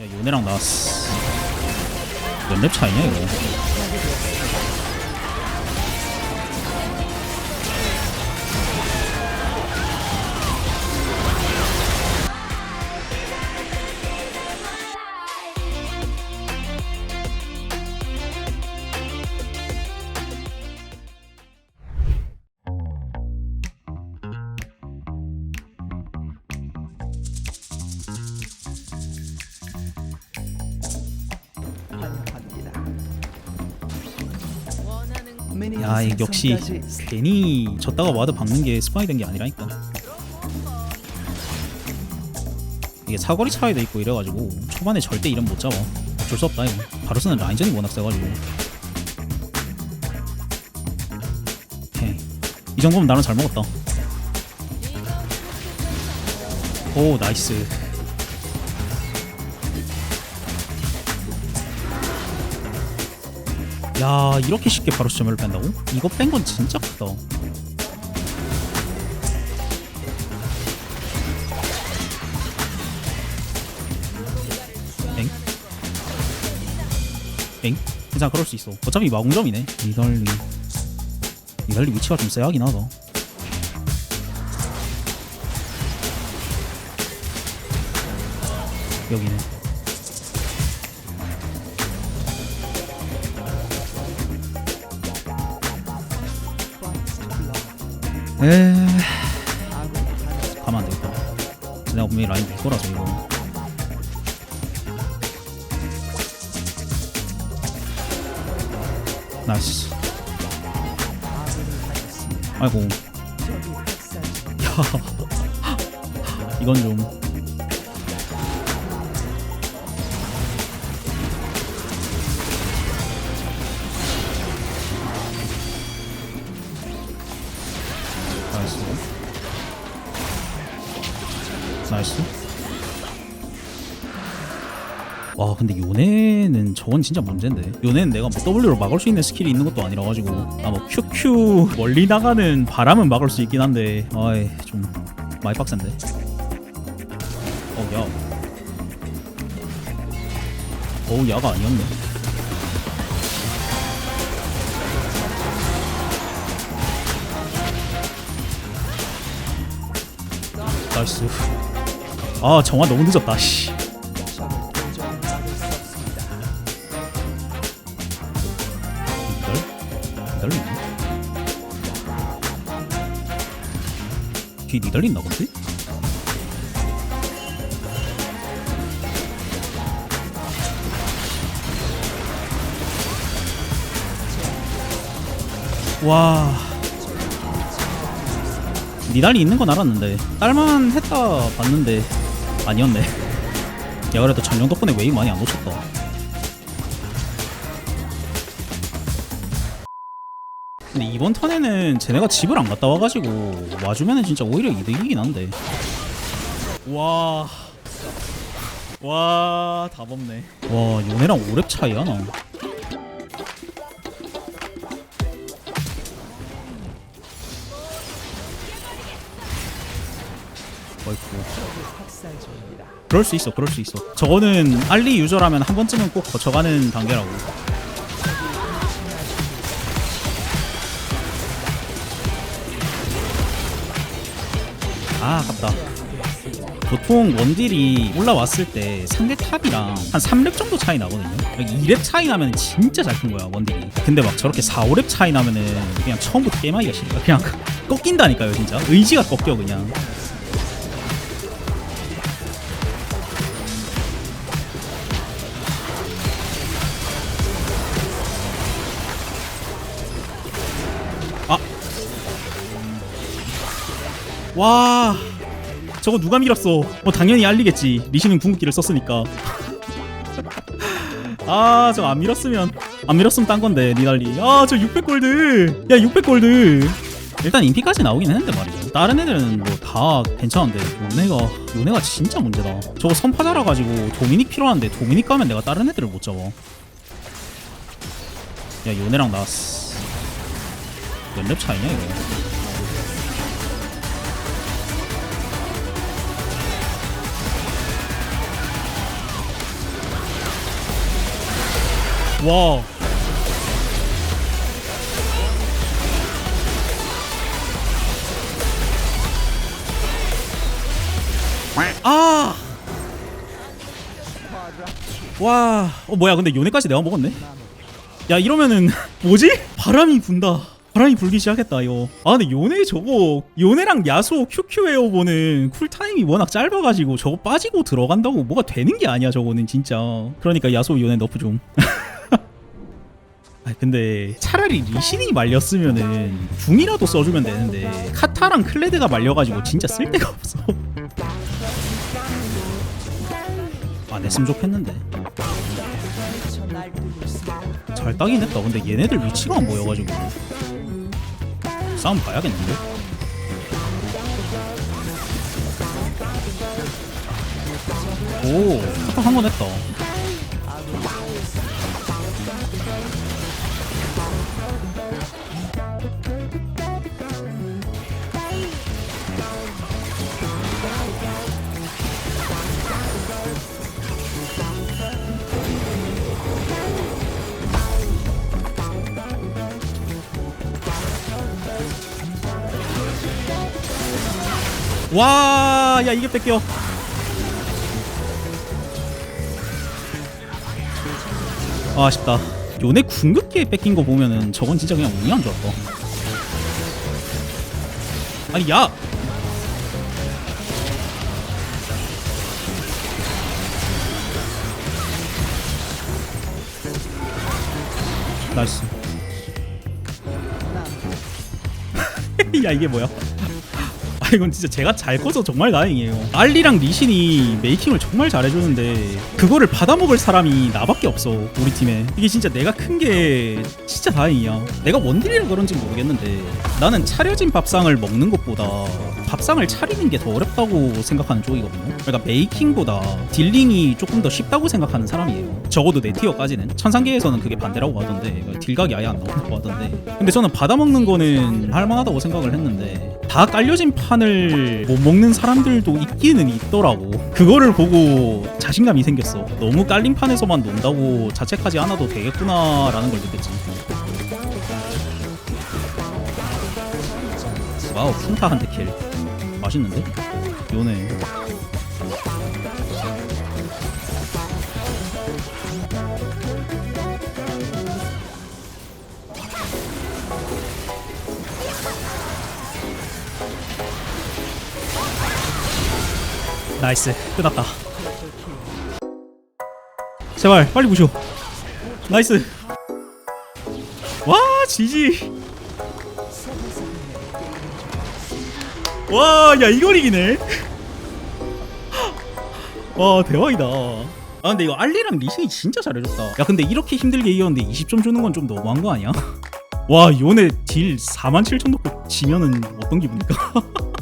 야 요네랑 나왔어. 몇 렙 차이냐 이거 야이 역시 괜히 졌다가 와드 박는 게 습관이 된 게 아니라니까. 이게 사거리 차이도 있고 이래가지고 초반에 절대 이름 못 잡아. 어쩔 수 없다 이거. 바루스는 라인전이 워낙 세가지고. 오케이. 이 정도면 나는 잘 먹었다. 오 나이스 야 이렇게 쉽게 바로 점을 뺀다고? 이거 뺀 건 진짜 크다 엥? 엥? 괜찮아 그럴 수 있어 어차피 마공점이네 니달리 니달리 위치가 좀 쎄하긴 하다 여기네 에 가면 안 되겠다. 내가 분명히 라인 밀 거라서 이거. 나이스. 아이고. 야. 이건 좀. 나이스. 나이스. 와 근데 요네는 저건 진짜 문제인데. 요네는 내가 뭐 W로 막을 수 있는 스킬이 있는 것도 아니라 가지고 아뭐 QQ 멀리 나가는 바람은 막을 수 있긴 한데. 아이 좀 많이 빡센데. 어야 어우 야가 아니었네 나이스 아 정화 너무 늦었다 씨 니달? 니달리 있나? 뒤에 니달리 있나 본데? 와 니달리 있는 건 알았는데 딸만 했다 봤는데 아니었네. 야 그래도 전령 덕분에 웨이 많이 안 놓쳤다. 근데 이번 턴에는 쟤네가 집을 안 갔다 와가지고 와주면은 진짜 오히려 이득이긴 한데. 와... 와... 다 먹네. 와 요네랑 5렙 차이야 나 어이쿠 그럴 수 있어 그럴 수 있어. 저거는 알리 유저라면 한 번쯤은 꼭 거쳐가는 단계라고. 아 아깝다. 보통 원딜이 올라왔을 때 상대 탑이랑 한 3렙 정도 차이 나거든요. 2렙 차이 나면 진짜 잘 큰 거야 원딜이. 근데 막 저렇게 4, 5렙 차이 나면은 그냥 처음부터 게임하기가 싫다 그냥 꺾인다니까요 진짜. 의지가 꺾여 그냥 와. 저거 누가 밀었어? 뭐 당연히 알리겠지. 리시는 궁극기를 썼으니까. 아, 저거 안 밀었으면 안 밀었으면 딴 건데 니달리. 아, 저 600골드. 야, 600골드. 일단 인피까지 나오긴 했는데 말이죠. 다른 애들은 뭐 다 괜찮은데 요네가 요네가 진짜 문제다. 저거 선파자라 가지고 도미닉 필요한데 도미닉 가면 내가 다른 애들을 못 잡아. 야, 요네랑 나왔어. 몇렙 차이냐 이거? 와. 아. 와. 어 뭐야? 근데 요네까지 내가 먹었네. 야 이러면은 뭐지? 바람이 분다. 바람이 불기 시작했다 이거. 아 근데 요네 저거 요네랑 야수 QQ 에어보는 쿨타임이 워낙 짧아가지고 저거 빠지고 들어간다고 뭐가 되는 게 아니야 저거는 진짜. 그러니까 야수 요네 너프 좀. 아 근데 차라리 리신이 말렸으면은 궁이라도 써주면 되는데 카타랑 클레드가 말려가지고 진짜 쓸 데가 없어. 아 냈으면 좋겠는데. 잘 따긴 했다. 근데 얘네들 위치가 안 보여가지고 싸움 봐야겠는데. 오, 한번 했다. 와, 야 이게 뺏겨. 아, 아쉽다. 요네 궁극기에 뺏긴 거 보면은 저건 진짜 그냥 운이 안 좋았다. 아니 야. 나이스. 야 이게 뭐야? 아 이건 진짜 제가 잘 커서 정말 다행이에요. 알리랑 리신이 메이킹을 정말 잘해주는데 그거를 받아먹을 사람이 나밖에 없어 우리 팀에. 이게 진짜 내가 큰 게 진짜 다행이야. 내가 원딜이라 그런지 모르겠는데 나는 차려진 밥상을 먹는 것보다 밥상을 차리는 게 더 어렵다고 생각하는 쪽이거든요. 그러니까 메이킹보다 딜링이 조금 더 쉽다고 생각하는 사람이에요. 적어도 내 티어까지는. 천상계에서는 그게 반대라고 하던데 딜각이 아예 안 나온다고 하던데. 근데 저는 받아먹는 거는 할만하다고 생각을 했는데 다 깔려진 판을 못 먹는 사람들도 있기는 있더라고. 그거를 보고 자신감이 생겼어. 너무 깔린 판에서만 논다고 자책하지 않아도 되겠구나라는 걸 느꼈지. 와우 푼타 한대 킬 맛있는데? 요네. 나이스. 끝났다. 제발 빨리 부셔. 나이스. 와 지지 와 야 이걸 이기네 와 대박이다 아 근데 이거 알리랑 리신이 진짜 잘해줬다 야 근데 이렇게 힘들게 이겼는데 20점 주는 건 좀 너무한 거 아니야? 와 요네 딜 4만 7천 넣고 지면은 어떤 기분일까?